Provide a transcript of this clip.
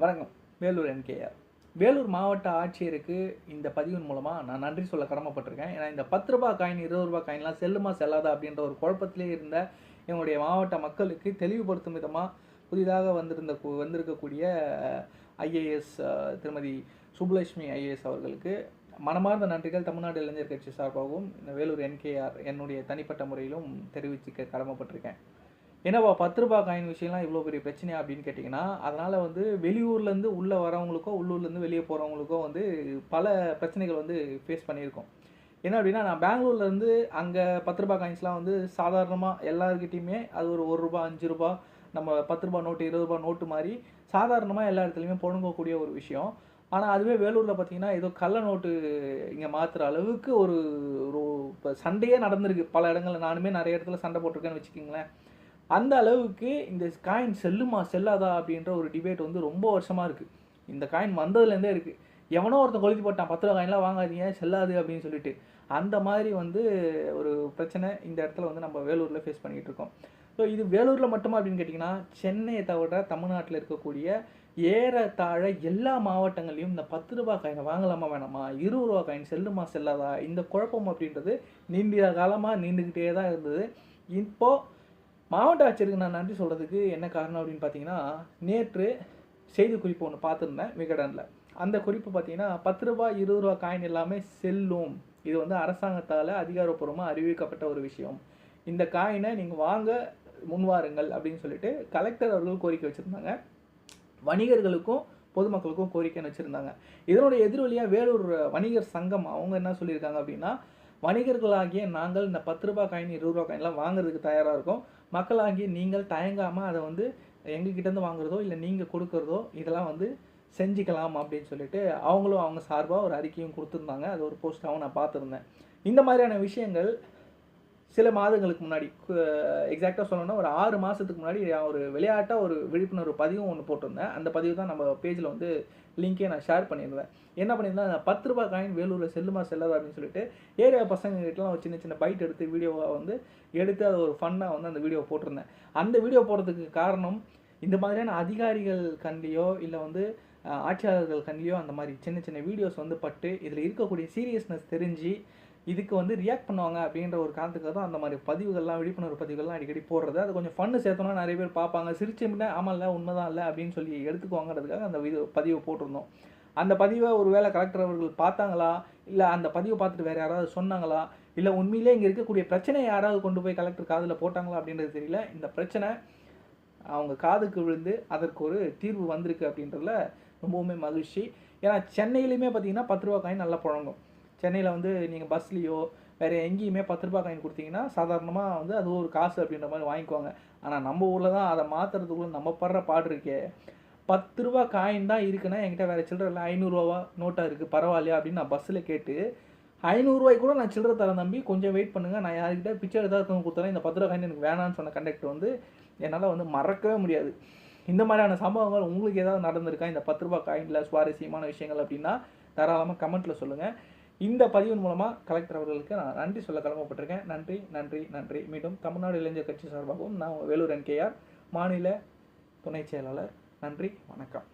வணக்கம். வேலூர் என்கேஆர். வேலூர் மாவட்ட ஆட்சியருக்கு இந்த பதிவின் மூலமாக நான் நன்றி சொல்ல கடமைப்பட்டிருக்கேன். ஏன்னா இந்த பத்து ரூபாய் காயின் இருபது ரூபாய் காயின்லாம் செல்லுமா செல்லாதா அப்படின்ற ஒரு குழப்பத்திலே இருந்த எங்களுடைய மாவட்ட மக்களுக்கு தெளிவுபடுத்தும் விதமாக புதிதாக வந்திருந்த கு- வந்திருக்கக்கூடிய ஐஏஎஸ் திருமதி சுப்புலட்சுமி ஐஏஎஸ் அவர்களுக்கு மனமார்ந்த நன்றிகள். தமிழ்நாடு இளைஞர் கட்சி சார்பாகவும் இந்த வேலூர் என்கேஆர் என்னுடைய தனிப்பட்ட முறையிலும் தெரிவிச்சுக்க கடமைப்பட்டிருக்கேன். என்னப்பா பத்து ரூபாய் காயின் விஷயம்லாம் இவ்வளோ பெரிய பிரச்சனையா அப்படின்னு கேட்டிங்கன்னா அதனால் வந்து வெளியூர்லேருந்து உள்ளே வரவங்களுக்கோ உள்ளூர்லேருந்து வெளியே போகிறவங்களுக்கோ வந்து பல பிரச்சனைகள் வந்து ஃபேஸ் பண்ணியிருக்கோம். என்ன அப்படின்னா நான் பெங்களூர்லேருந்து அங்கே பத்து ரூபாய் காயின்ஸ்லாம் வந்து சாதாரணமாக எல்லாருக்கிட்டையுமே அது ஒரு ஒரு ரூபா அஞ்சு ரூபா நம்ம பத்து ரூபா நோட்டு இருபது ரூபா நோட்டு மாதிரி சாதாரணமாக எல்லா இடத்துலையுமே பொணுங்கக்கூடிய ஒரு விஷயம். ஆனால் அதுவே வேலூரில் பார்த்தீங்கன்னா ஏதோ கள்ள நோட்டு இங்கே மாற்றுற அளவுக்கு ஒரு ஒரு இப்போ சண்டையே நடந்திருக்கு. பல இடங்களில் நானுமே நிறைய இடத்துல சண்டை போட்டிருக்கேன்னு வச்சுக்கிங்களேன். அந்த அளவுக்கு இந்த காயின் செல்லுமா செல்லாதா அப்படின்ற ஒரு டிபேட் வந்து ரொம்ப வருஷமாக இருக்குது இந்த காயின் வந்ததுலேருந்தே இருக்குது எவனோ ஒருத்தன் கொளுத்தி போட்டான். பத்து ரூபா காயின்லாம் வாங்காதீங்க செல்லாது அப்படின்னு சொல்லிட்டு. அந்த மாதிரி வந்து ஒரு பிரச்சனை இந்த இடத்துல வந்து நம்ம வேலூரில் ஃபேஸ் பண்ணிக்கிட்டு இருக்கோம். ஸோ இது வேலூரில் மட்டுமா அப்படின்னு கேட்டிங்கன்னா சென்னையை தவிர தமிழ்நாட்டில் இருக்கக்கூடிய ஏறத்தாழ எல்லா மாவட்டங்களையும் இந்த பத்து ரூபா காயினை வாங்கலாமா வேணாமா? இருபது ரூபா காயின் செல்லுமா செல்லாதா? இந்த குழப்பம் அப்படின்றது நீண்ட காலமாக நீண்டுக்கிட்டே தான் இருந்தது. இப்போது மாவட்ட ஆட்சியருக்கு நான் நன்றி சொல்கிறதுக்கு என்ன காரணம் அப்படின்னு பார்த்தீங்கன்னா நேற்று செய்தி குறிப்பு ஒன்று பார்த்துருந்தேன் விகடனில். அந்த குறிப்பு பார்த்தீங்கன்னா பத்து ரூபா இருபது ரூபா காயின் எல்லாமே செல்லும். இது வந்து அரசாங்கத்தால் அதிகாரப்பூர்வமாக அறிவிக்கப்பட்ட ஒரு விஷயம். இந்த காயினை நீங்கள் வாங்க முன்வாருங்கள் அப்படின்னு சொல்லிட்டு கலெக்டர் அவர்கள் கோரிக்கை வச்சுருந்தாங்க. வணிகர்களுக்கும் பொதுமக்களுக்கும் கோரிக்கைன்னு வச்சுருந்தாங்க. இதனுடைய எதிரொலியாக வேலூர் வணிகர் சங்கம் அவங்க என்ன சொல்லியிருக்காங்க அப்படின்னா வணிகர்களாகிய நாங்கள் இந்த பத்து ரூபாய் காயின் இருபது ரூபாய் காயின்லாம் வாங்குறதுக்கு தயாராக இருக்கோம். மக்களாகிய நீங்கள் தயங்காமல் அதை வந்து எங்ககிட்டேருந்து வாங்குறதோ இல்லை நீங்கள் கொடுக்குறதோ இதெல்லாம் வந்து செஞ்சுக்கலாம் அப்படின்னு சொல்லிட்டு அவங்களும் அவங்க சார்பாக ஒரு அறிக்கையும் கொடுத்துருந்தாங்க. அது ஒரு போஸ்ட்டாகவும் நான் பார்த்துருந்தேன். இந்த மாதிரியான விஷயங்கள் சில மாதங்களுக்கு முன்னாடி எக்ஸாக்டாக சொல்லணும்னா ஒரு ஆறு மாதத்துக்கு முன்னாடி நான் ஒரு விளையாட்டாக ஒரு விழிப்புணர்வு பதிவும் ஒன்று போட்டிருந்தேன். அந்த பதிவு தான் நம்ம பேஜில் வந்து லிங்கே நான் ஷேர் பண்ணியிருந்தேன். என்ன பண்ணியிருந்தேன்? அந்த பத்து ரூபாய் காயின் வேலூரில் செல்லுமா செல்லாதா அப்படின்னு சொல்லிட்டு ஏரியா பசங்கக்கிட்டலாம் ஒரு சின்ன சின்ன பைட் எடுத்து வீடியோவாக வந்து எடுத்து அதை ஒரு ஃபன்னாக வந்து அந்த வீடியோ போட்டிருந்தேன். அந்த வீடியோ போடுறதுக்கு காரணம் இந்த மாதிரியான அதிகாரிகள் கண்டியோ இல்லை வந்து ஆட்சியாளர்கள் கண்டியோ அந்த மாதிரி சின்ன சின்ன வீடியோஸ் வந்து பட்டு இதில் இருக்கக்கூடிய சீரியஸ்னஸ் தெரிஞ்சு இதுக்கு வந்து ரியாக்ட் பண்ணுவாங்க அப்படின்ற ஒரு காரணத்துக்காக தான் அந்த மாதிரி பதிவுகள்லாம் விழிப்புணர்வு பதிவுகள்லாம் அடிக்கடி போடுறது. அது கொஞ்சம் ஃபன்னு சேர்த்தோம்னா நிறைய பேர் பார்ப்பாங்க. சிரிச்சோம்னா ஆமாம் இல்லை உண்மைதான் இல்லை அப்படின்னு சொல்லி எடுத்துக்குவாங்கிறதுக்காக அந்த இது பதிவை போட்டிருந்தோம். அந்த பதிவை ஒருவேளை கலெக்டர் அவர்கள் பார்த்தாங்களா? இல்லை அந்த பதிவை பார்த்துட்டு வேறு யாராவது சொன்னாங்களா? இல்லை உண்மையிலே இங்கே இருக்கக்கூடிய பிரச்சனையை யாராவது கொண்டு போய் கலெக்டர் காதில் போட்டாங்களா அப்படின்றது தெரியல. இந்த பிரச்சனை அவங்க காதுக்கு விழுந்து அதற்கு ஒரு தீர்வு வந்திருக்கு அப்படின்றதுல ரொம்பவுமே மகிழ்ச்சி. ஏன்னா சென்னையிலையுமே பார்த்தீங்கன்னா பத்து ரூபா காயின் நல்லா புழங்கும். சென்னையில் வந்து நீங்கள் பஸ்லேயோ வேறு எங்கேயுமே பத்து ரூபா காயின் கொடுத்தீங்கன்னா சாதாரணமாக வந்து அது ஒரு காசு அப்படின்ற மாதிரி வாங்கிக்குவாங்க ஆனால் நம்ம ஊரில் தான் அதை மாற்றுறதுக்குள்ள நம்ம படுற பாடு இருக்கே. பத்து ரூபா காயின் தான் இருக்குன்னா என்கிட்ட வேறு சில்லற இல்லை. ஐநூறுரூவா நோட்டாக இருக்குது பரவாயில்லையா அப்படின்னு நான் பஸ்ஸில் கேட்டு ஐநூறுரூவாய்க்கு கூட நான் சில்லற தரேன் தம்பி. கொஞ்சம் வெயிட் பண்ணுங்கள் நான் யார்கிட்ட பிச்சை எடுத்தால் இருக்கவங்க கொடுத்தாலும் இந்த பத்து ரூபா காயின் எனக்கு வேணாம்னு சொன்ன கண்டக்டர் வந்து என்னால் வந்து மறக்கவே முடியாது. இந்த மாதிரியான சம்பவங்கள் உங்களுக்கு ஏதாவது நடந்திருக்கா? இந்த பத்து ரூபா காயினில் சுவாரஸ்யமான விஷயங்கள் அப்படின்னா தாராளமாக கமெண்ட்டில் சொல்லுங்கள் இந்த பதிவின் மூலமாக கலெக்டர் அவர்களுக்கு நான் நன்றி சொல்ல கடமைப்பட்டிருக்கேன். நன்றி நன்றி நன்றி. மீண்டும் தமிழ்நாடு இளைஞர் கட்சி சார்பாகவும் நான் வேலூர் என்கேஆர் மாநில துணைச் செயலாளர். நன்றி வணக்கம்.